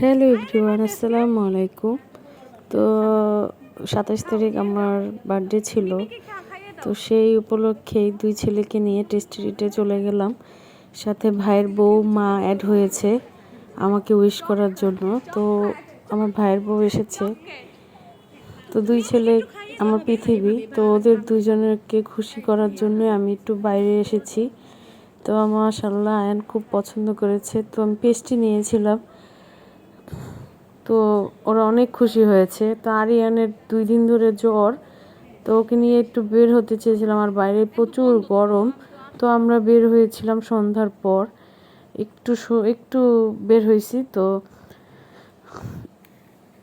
Hello everyone, আসসালামু আলাইকুম। তো সাতাশ তারিখ আমার বার্থডে ছিল। তো সেই উপলক্ষেই দুই ছেলেকে নিয়ে টেস্টিরিটে চলে গেলাম। সাথে ভাইয়ের বউ, মা অ্যাড হয়েছে আমাকে উইশ করার জন্য। তো আমার ভাইয়ের বউ এসেছে। তো দুই ছেলে আমার পৃথিবী। তো ওদের দুজনেরকে খুশি করার জন্য আমি একটু বাইরে এসেছি। তো আমার মাশাল্লাহ আয়ান খুব পছন্দ করেছে। তো আমি পেস্টি নিয়েছিলাম। তো ওরা অনেক খুশি হয়েছে। তো আরিয়ানের দুই দিন ধরে জ্বর, তো ওকে নিয়ে একটু বের হতে চেয়েছিলাম আর বাইরে প্রচুর গরম। তো আমরা বের হয়েছিলাম সন্ধ্যার পর। একটু একটু বের হয়েছি, তো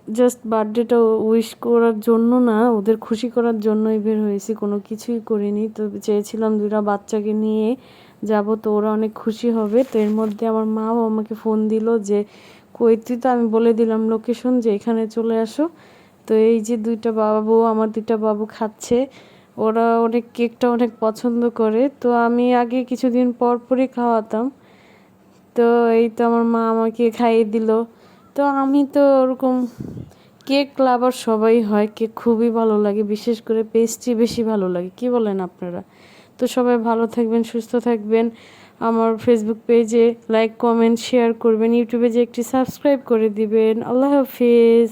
জাস্ট বার্থডেটা উইশ করার জন্য না, ওদের খুশি করার জন্যই বের হয়েছি। কোনো কিছুই করিনি, তো চেয়েছিলাম দুটা বাচ্চাকে নিয়ে যাব, তো ওরা অনেক খুশি হবে। তো এর মধ্যে আমার মাও আমাকে ফোন দিল যে কই তো আমি বলে দিলাম লোকেশন যে এখানে চলে আসো। তো এই যে দুইটা বাবু, আমার দুইটা বাবু খাচ্ছে, ওরা অনেক কেকটা অনেক পছন্দ করে। তো আমি আগে কিছুদিন পর পরই খাওয়াতাম। তো এই তো আমার মা আমাকে খাইয়ে দিল। তো আমি তো ওরকম কেক লাভার সবাই হয়, কেক খুবই ভালো লাগে, বিশেষ করে পেস্ট্রি বেশি ভালো লাগে। কি বলেন আপনারা? তো সবাই ভালো থাকবেন, সুস্থ থাকবেন। আমার ফেসবুক পেজে লাইক কমেন্ট শেয়ার করবেন ইউটিউবে যে একটি সাবস্ক্রাইব করে দিবেন। আল্লাহ হাফিজ।